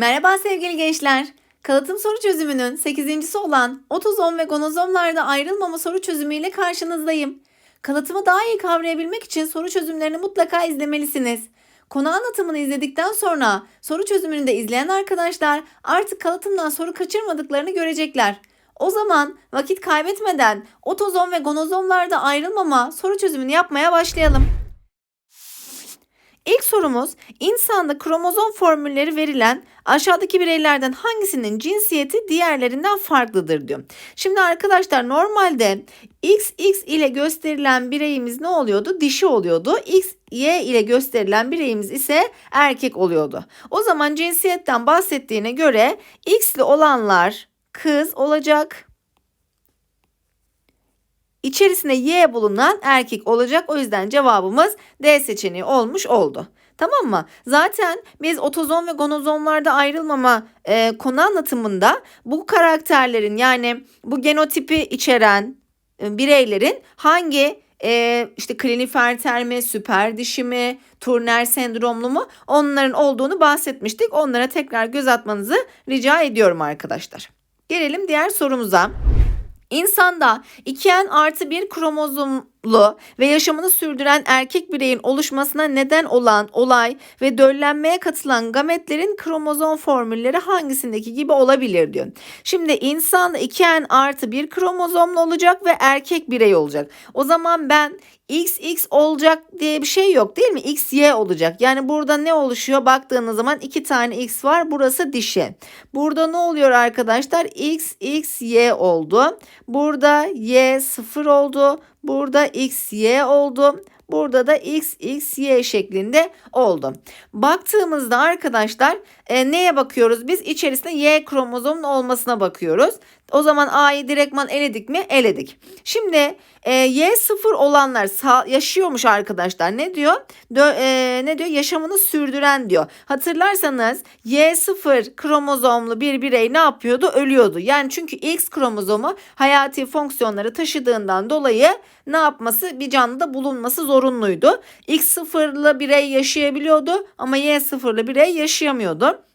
Merhaba sevgili gençler. Kalıtım soru çözümünün 8.si olan otozom ve gonozomlarda ayrılmama soru çözümüyle karşınızdayım. Kalıtımı daha iyi kavrayabilmek için soru çözümlerini mutlaka izlemelisiniz. Konu anlatımını izledikten sonra soru çözümünü de izleyen arkadaşlar artık kalıtımdan soru kaçırmadıklarını görecekler. O zaman vakit kaybetmeden otozom ve gonozomlarda ayrılmama soru çözümünü yapmaya başlayalım. İlk sorumuz insanda kromozom formülleri verilen aşağıdaki bireylerden hangisinin cinsiyeti diğerlerinden farklıdır diyor. Şimdi arkadaşlar normalde XX ile gösterilen bireyimiz ne oluyordu? Dişi oluyordu. XY ile gösterilen bireyimiz ise erkek oluyordu. O zaman cinsiyetten bahsettiğine göre X'li olanlar kız olacak. İçerisinde Y bulunan erkek olacak. O yüzden cevabımız D seçeneği olmuş oldu. Tamam mı? Zaten biz otozom ve gonozomlarda ayrılmama e, konu anlatımında bu karakterlerin yani bu genotipi içeren e, bireylerin hangi e, işte Klinefelter mi, süper dişi mi, Turner sendromlu mu onların olduğunu bahsetmiştik. Onlara tekrar göz atmanızı rica ediyorum arkadaşlar. Gelelim diğer sorumuza. İnsanda 2N artı 1 ve yaşamını sürdüren erkek bireyin oluşmasına neden olan olay ve döllenmeye katılan gametlerin kromozom formülleri hangisindeki gibi olabilir diyor. Şimdi insanda 2N artı 1 kromozomlu olacak ve erkek birey olacak. O zaman ben XX olacak diye bir şey yok değil mi? XY olacak. Yani burada ne oluşuyor? Baktığınız zaman iki tane X var. Burası dişi. Burada ne oluyor arkadaşlar? X, X, Y oldu. Burada Y sıfır oldu. Burada X, Y oldu. Burada da X, X, Y şeklinde oldu. Baktığımızda arkadaşlar e, neye bakıyoruz? Biz içerisinde Y kromozomun olmasına bakıyoruz. O zaman A'yı direktman eledik mi? Eledik. Şimdi e, Y sıfır olanlar sağ, yaşıyormuş arkadaşlar. Ne diyor? Dö, e, ne diyor? Yaşamını sürdüren diyor. Hatırlarsanız Y sıfır kromozomlu bir birey ne yapıyordu? Ölüyordu. Yani çünkü X kromozomu hayati fonksiyonları taşıdığından dolayı ne yapması? Bir canlıda bulunması zorunluydu. X sıfırlı birey yaşayabiliyordu ama Y sıfırlı birey yaşayamıyordu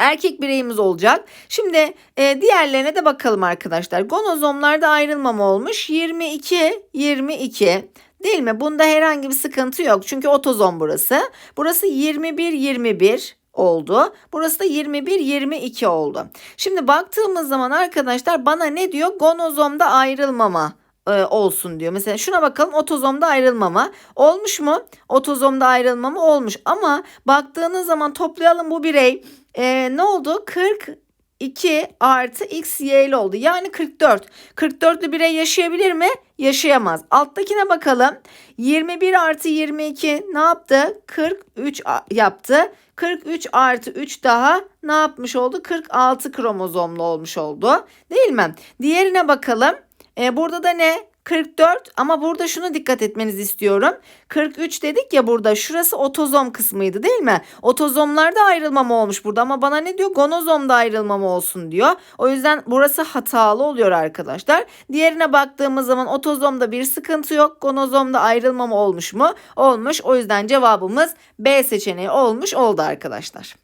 erkek bireyimiz olacak. Şimdi e, diğerlerine de bakalım arkadaşlar. Gonozomlarda ayrılmama olmuş. 22 22 değil mi? Bunda herhangi bir sıkıntı yok. Çünkü otozom burası. Burası 21 21 oldu. Burası da 21 22 oldu. Şimdi baktığımız zaman arkadaşlar bana ne diyor? Gonozomda ayrılmama e, olsun diyor. Mesela şuna bakalım otozomda ayrılmama olmuş mu? Otozomda ayrılmama olmuş ama baktığınız zaman toplayalım bu birey e, ne oldu? 42 artı x y'li oldu. Yani 44. 44'lü birey yaşayabilir mi? Yaşayamaz. Alttakine bakalım. 21 artı 22 ne yaptı? 43 yaptı. 43 artı 3 daha ne yapmış oldu? 46 kromozomlu olmuş oldu. Değil mi? Diğerine bakalım. E, burada da ne? 44 ama burada şunu dikkat etmenizi istiyorum. 43 dedik ya burada şurası otozom kısmıydı değil mi? Otozomlarda ayrılmama olmuş burada ama bana ne diyor? Gonozomda ayrılmama olsun diyor. O yüzden burası hatalı oluyor arkadaşlar. Diğerine baktığımız zaman otozomda bir sıkıntı yok. Gonozomda ayrılmama olmuş mu? Olmuş. O yüzden cevabımız B seçeneği olmuş oldu arkadaşlar.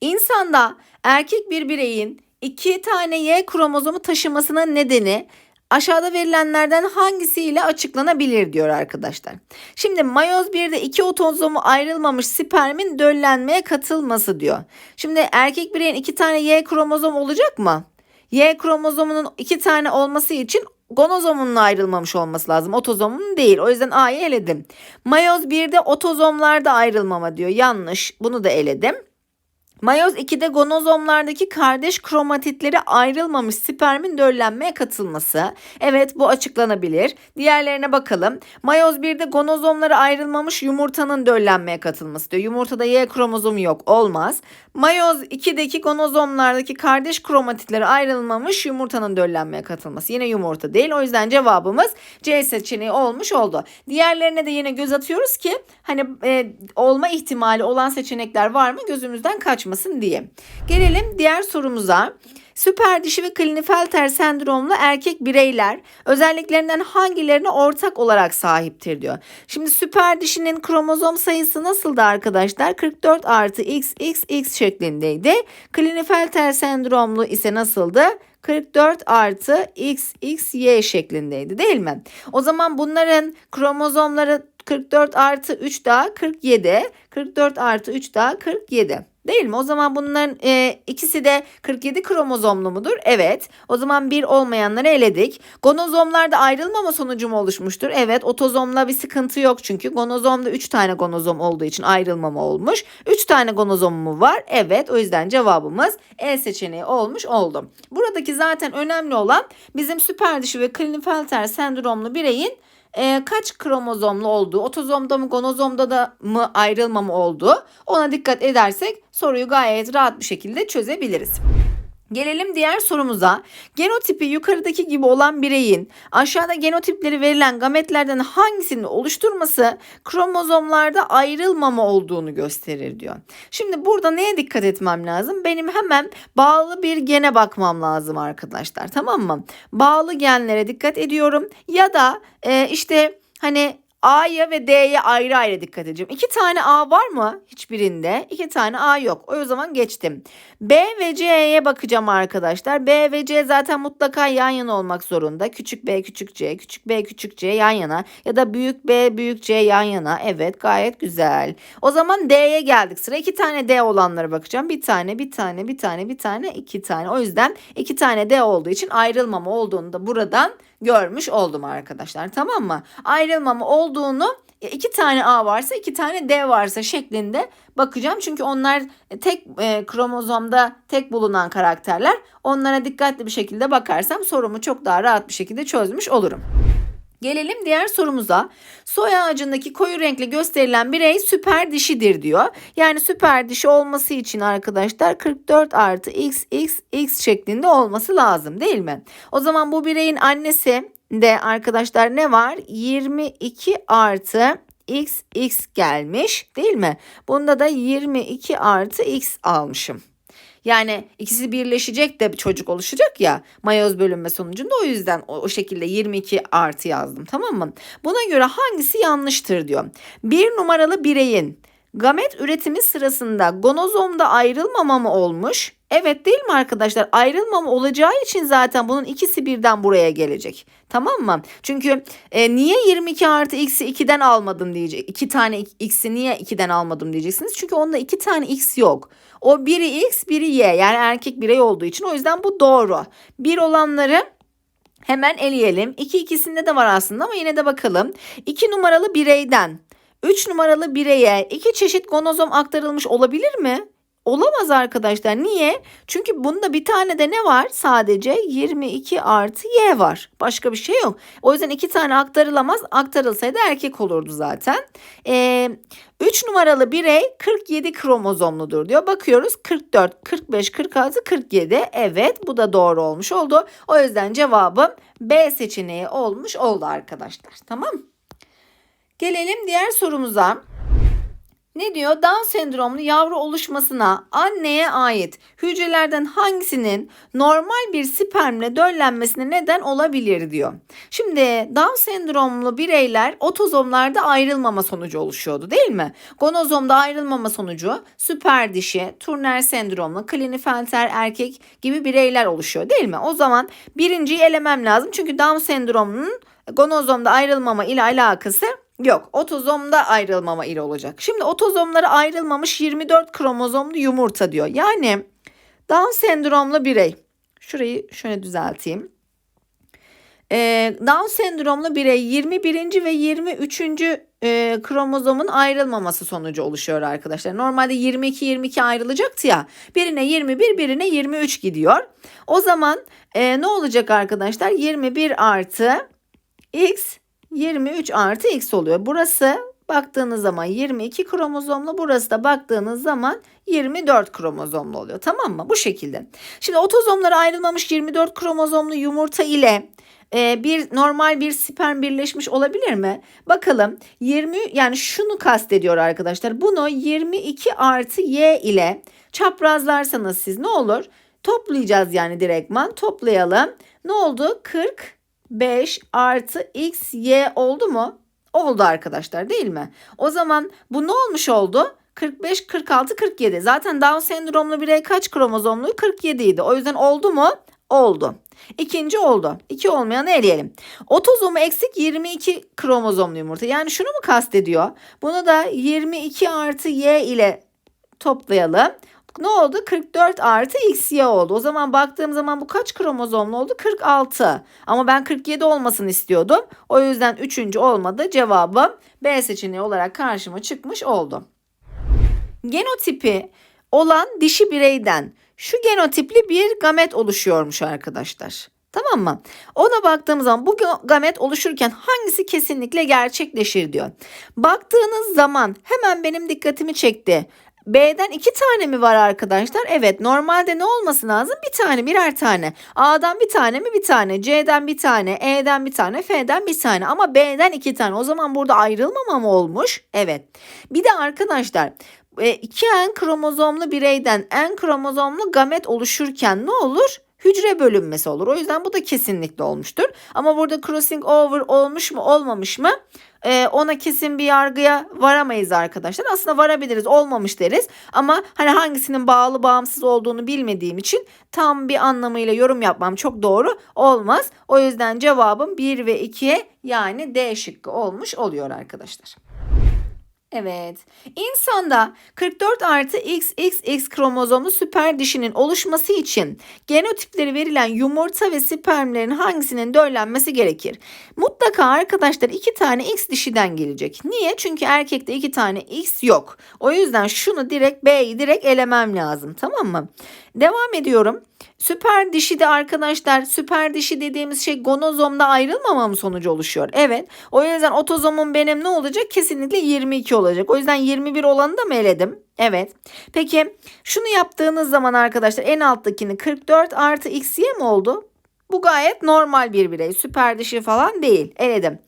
İnsanda erkek bir bireyin iki tane Y kromozomu taşımasının nedeni aşağıda verilenlerden hangisiyle açıklanabilir diyor arkadaşlar. Şimdi mayoz 1'de iki otozomu ayrılmamış spermin döllenmeye katılması diyor. Şimdi erkek bireyin iki tane Y kromozom olacak mı? Y kromozomunun iki tane olması için gonozomunun ayrılmamış olması lazım. Otozomunun değil. O yüzden A'yı eledim. Mayoz 1'de otozomlarda ayrılmama diyor. Yanlış. Bunu da eledim. Mayoz 2'de gonozomlardaki kardeş kromatitleri ayrılmamış spermin döllenmeye katılması. Evet bu açıklanabilir. Diğerlerine bakalım. Mayoz 1'de gonozomları ayrılmamış yumurtanın döllenmeye katılması diyor. Yumurtada Y kromozomu yok olmaz. Mayoz 2'deki gonozomlardaki kardeş kromatitleri ayrılmamış yumurtanın döllenmeye katılması. Yine yumurta değil. O yüzden cevabımız C seçeneği olmuş oldu. Diğerlerine de yine göz atıyoruz ki hani e, olma ihtimali olan seçenekler var mı gözümüzden kaçmasın diye. Gelelim diğer sorumuza. Süper dişi ve Klinefelter sendromlu erkek bireyler özelliklerinden hangilerine ortak olarak sahiptir diyor. Şimdi süper dişinin kromozom sayısı nasıldı arkadaşlar? 44 artı XXX şeklindeydi. Klinefelter sendromlu ise nasıldı? 44 artı XXY şeklindeydi değil mi? O zaman bunların kromozomları 44 artı 3 daha 47. 44 artı 3 daha 47. Değil mi? O zaman bunların e, ikisi de 47 kromozomlu mudur? Evet. O zaman bir olmayanları eledik. Gonozomlarda ayrılmama sonucu mu oluşmuştur? Evet. Otozomla bir sıkıntı yok çünkü. Gonozomda 3 tane gonozom olduğu için ayrılmama olmuş. 3 tane gonozom mu var? Evet. O yüzden cevabımız E seçeneği olmuş oldu. Buradaki zaten önemli olan bizim süper dişi ve Klinefelter sendromlu bireyin e, kaç kromozomlu olduğu, otozomda mı gonozomda da mı ayrılma mı olduğu ona dikkat edersek soruyu gayet rahat bir şekilde çözebiliriz. Gelelim diğer sorumuza. Genotipi yukarıdaki gibi olan bireyin aşağıda genotipleri verilen gametlerden hangisini oluşturması kromozomlarda ayrılmama olduğunu gösterir diyor. Şimdi burada neye dikkat etmem lazım? Benim hemen bağlı bir gene bakmam lazım arkadaşlar. Tamam mı? Bağlı genlere dikkat ediyorum ya da e, işte hani A'ya ve D'ye ayrı ayrı dikkat edeceğim. İki tane A var mı? Hiçbirinde. İki tane A yok. O zaman geçtim. B ve C'ye bakacağım arkadaşlar. B ve C zaten mutlaka yan yana olmak zorunda. Küçük B, küçük C, küçük B, küçük C yan yana. Ya da büyük B, büyük C yan yana. Evet gayet güzel. O zaman D'ye geldik. Sıra iki tane D olanlara bakacağım. Bir tane, bir tane, bir tane, bir tane, iki tane. O yüzden iki tane D olduğu için ayrılmama olduğunu da buradan görmüş oldum arkadaşlar. Tamam mı? Ayrılmama olduğunu iki tane A varsa iki tane D varsa şeklinde bakacağım. Çünkü onlar tek e, kromozomda tek bulunan karakterler. Onlara dikkatli bir şekilde bakarsam sorumu çok daha rahat bir şekilde çözmüş olurum. Gelelim diğer sorumuza. Soy ağacındaki koyu renkli gösterilen birey süper dişidir diyor. Yani süper dişi olması için arkadaşlar 44 artı x x x şeklinde olması lazım değil mi? O zaman bu bireyin annesi de arkadaşlar ne var? 22 artı x x gelmiş değil mi? Bunda da 22 artı x almışım. Yani ikisi birleşecek de çocuk oluşacak ya mayoz bölünme sonucunda o yüzden o, o şekilde 22 artı yazdım tamam mı? Buna göre hangisi yanlıştır diyor. Bir numaralı bireyin gamet üretimi sırasında gonozomda ayrılmama mı olmuş? Evet değil mi arkadaşlar? Ayrılmama olacağı için zaten bunun ikisi birden buraya gelecek. Tamam mı? Çünkü e, niye 22 artı x'i 2'den almadım diyecek. 2 tane x'i niye 2'den almadım diyeceksiniz. Çünkü onda 2 tane x yok. O biri x biri y yani erkek birey olduğu için o yüzden bu doğru. Bir olanları hemen eleyelim. 2 ikisinde de var aslında ama yine de bakalım. 2 numaralı bireyden 3 numaralı bireye iki çeşit gonozom aktarılmış olabilir mi? Olamaz arkadaşlar. Niye? Çünkü bunda bir tane de ne var? Sadece 22 artı Y var. Başka bir şey yok. O yüzden iki tane aktarılamaz. Aktarılsaydı erkek olurdu zaten. Ee, 3 numaralı birey 47 kromozomludur diyor. Bakıyoruz 44, 45, 46, 47. Evet bu da doğru olmuş oldu. O yüzden cevabım B seçeneği olmuş oldu arkadaşlar. Tamam Gelelim diğer sorumuza. Ne diyor? Down sendromlu yavru oluşmasına anneye ait hücrelerden hangisinin normal bir spermle döllenmesine neden olabilir diyor. Şimdi Down sendromlu bireyler otozomlarda ayrılmama sonucu oluşuyordu değil mi? Gonozomda ayrılmama sonucu süper dişi, Turner sendromlu, Klinefelter erkek gibi bireyler oluşuyor değil mi? O zaman birinciyi elemem lazım. Çünkü Down sendromunun gonozomda ayrılmama ile alakası Yok otozomda ayrılmama ile olacak. Şimdi otozomları ayrılmamış 24 kromozomlu yumurta diyor. Yani Down sendromlu birey. Şurayı şöyle düzelteyim. Ee, Down sendromlu birey 21. ve 23. E, kromozomun ayrılmaması sonucu oluşuyor arkadaşlar. Normalde 22-22 ayrılacaktı ya. Birine 21 birine 23 gidiyor. O zaman e, ne olacak arkadaşlar? 21 artı x 23 artı x oluyor. Burası baktığınız zaman 22 kromozomlu burası da baktığınız zaman 24 kromozomlu oluyor. Tamam mı? Bu şekilde. Şimdi otozomlara ayrılmamış 24 kromozomlu yumurta ile e, bir normal bir sperm birleşmiş olabilir mi? Bakalım 20 yani şunu kastediyor arkadaşlar. Bunu 22 artı y ile çaprazlarsanız siz ne olur? Toplayacağız yani direktman. Toplayalım. Ne oldu? 45 artı x, y oldu mu? Oldu arkadaşlar değil mi? O zaman bu ne olmuş oldu? 45, 46, 47. Zaten Down sendromlu birey kaç kromozomlu? 47 idi. O yüzden oldu mu? Oldu. İkinci oldu. İki olmayanı eleyelim. Otozomu eksik 22 kromozomlu yumurta. Yani şunu mu kastediyor? Bunu da 22 artı y ile toplayalım. Ne oldu? 44 artı xy oldu. O zaman baktığım zaman bu kaç kromozomlu oldu? 46. Ama ben 47 olmasını istiyordum. O yüzden üçüncü olmadı. Cevabım B seçeneği olarak karşıma çıkmış oldu. Genotipi olan dişi bireyden şu genotipli bir gamet oluşuyormuş arkadaşlar. Tamam mı? Ona baktığımız zaman bu gamet oluşurken hangisi kesinlikle gerçekleşir diyor. Baktığınız zaman hemen benim dikkatimi çekti. B'den iki tane mi var arkadaşlar? Evet normalde ne olması lazım? Bir tane birer tane. A'dan bir tane mi? Bir tane. C'den bir tane. E'den bir tane. F'den bir tane. Ama B'den iki tane. O zaman burada ayrılmama mı olmuş? Evet. Bir de arkadaşlar iki en kromozomlu bireyden en kromozomlu gamet oluşurken ne olur? Hücre bölünmesi olur. O yüzden bu da kesinlikle olmuştur. Ama burada crossing over olmuş mu olmamış mı? Ee, ona kesin bir yargıya varamayız arkadaşlar. Aslında varabiliriz olmamış deriz. Ama hani hangisinin bağlı bağımsız olduğunu bilmediğim için tam bir anlamıyla yorum yapmam çok doğru olmaz. O yüzden cevabım 1 ve 2'ye yani D şıkkı olmuş oluyor arkadaşlar. Evet. İnsanda 44 artı XXX kromozomlu süper dişinin oluşması için genotipleri verilen yumurta ve spermlerin hangisinin döllenmesi gerekir? Mutlaka arkadaşlar iki tane X dişiden gelecek. Niye? Çünkü erkekte iki tane X yok. O yüzden şunu direkt B'yi direkt elemem lazım. Tamam mı? Devam ediyorum. Süper dişi de arkadaşlar süper dişi dediğimiz şey gonozomda ayrılmamam sonucu oluşuyor. Evet. O yüzden otozomum benim ne olacak? Kesinlikle 22 olacak. O yüzden 21 olanı da mı eledim? Evet. Peki şunu yaptığınız zaman arkadaşlar en alttakini 44 artı xy mi oldu? Bu gayet normal bir birey. Süper dişi falan değil. Eledim.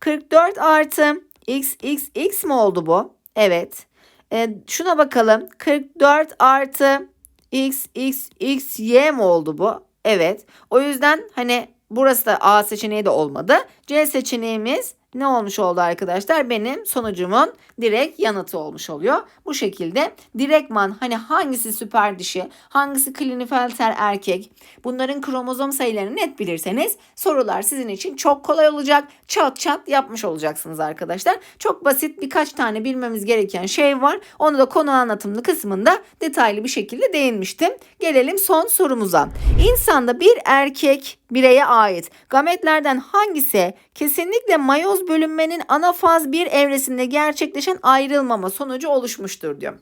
44 artı x x x mi oldu bu? Evet. E, şuna bakalım. 44 artı x, x, x, y mi oldu bu? Evet. O yüzden hani burası da A seçeneği de olmadı. C seçeneğimiz ne olmuş oldu arkadaşlar? Benim sonucumun direkt yanıtı olmuş oluyor. Bu şekilde direktman hani hangisi süper dişi, hangisi Klinefelter erkek bunların kromozom sayılarını net bilirseniz sorular sizin için çok kolay olacak. Çat çat yapmış olacaksınız arkadaşlar. Çok basit birkaç tane bilmemiz gereken şey var. Onu da konu anlatımlı kısmında detaylı bir şekilde değinmiştim. Gelelim son sorumuza. İnsanda bir erkek bireye ait gametlerden hangisi kesinlikle mayoz bölünmenin ana faz bir evresinde gerçekleşen ayrılmama sonucu oluşmuştur diyor.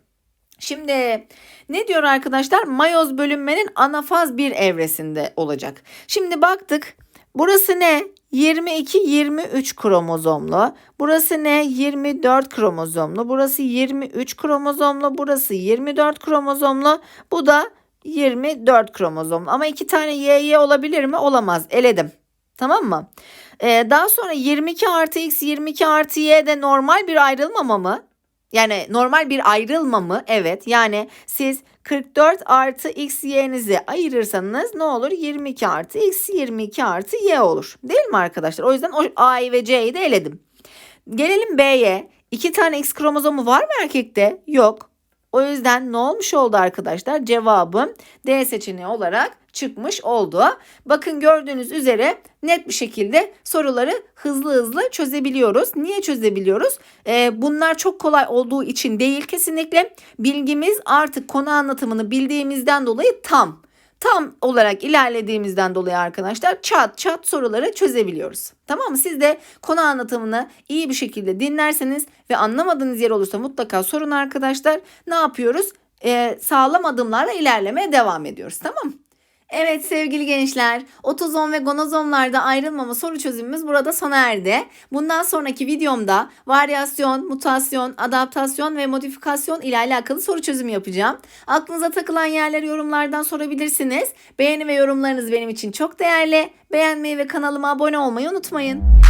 Şimdi ne diyor arkadaşlar? Mayoz bölünmenin anafaz bir evresinde olacak. Şimdi baktık. Burası ne? 22 23 kromozomlu. Burası ne? 24 kromozomlu. Burası 23 kromozomlu. Burası 24 kromozomlu. Bu da 24 kromozomlu. Ama iki tane YY olabilir mi? Olamaz. Eledim. Tamam mı? Ee, daha sonra 22 artı X 22 artı Y de normal bir ayrılmama mı? Yani normal bir ayrılma mı? Evet. Yani siz 44 artı x y'nizi ayırırsanız ne olur? 22 artı x 22 artı y olur. Değil mi arkadaşlar? O yüzden o a'yı ve c'yi de eledim. Gelelim b'ye. İki tane x kromozomu var mı erkekte? Yok. O yüzden ne olmuş oldu arkadaşlar? Cevabım D seçeneği olarak çıkmış oldu. Bakın gördüğünüz üzere net bir şekilde soruları hızlı hızlı çözebiliyoruz. Niye çözebiliyoruz? Ee, bunlar çok kolay olduğu için değil kesinlikle. Bilgimiz artık konu anlatımını bildiğimizden dolayı tam tam olarak ilerlediğimizden dolayı arkadaşlar çat çat soruları çözebiliyoruz. Tamam mı? Siz de konu anlatımını iyi bir şekilde dinlerseniz ve anlamadığınız yer olursa mutlaka sorun arkadaşlar. Ne yapıyoruz? Ee, sağlam adımlarla ilerlemeye devam ediyoruz. Tamam mı? Evet sevgili gençler, otozom ve gonozomlarda ayrılmama soru çözümümüz burada sona erdi. Bundan sonraki videomda varyasyon, mutasyon, adaptasyon ve modifikasyon ile alakalı soru çözümü yapacağım. Aklınıza takılan yerleri yorumlardan sorabilirsiniz. Beğeni ve yorumlarınız benim için çok değerli. Beğenmeyi ve kanalıma abone olmayı unutmayın.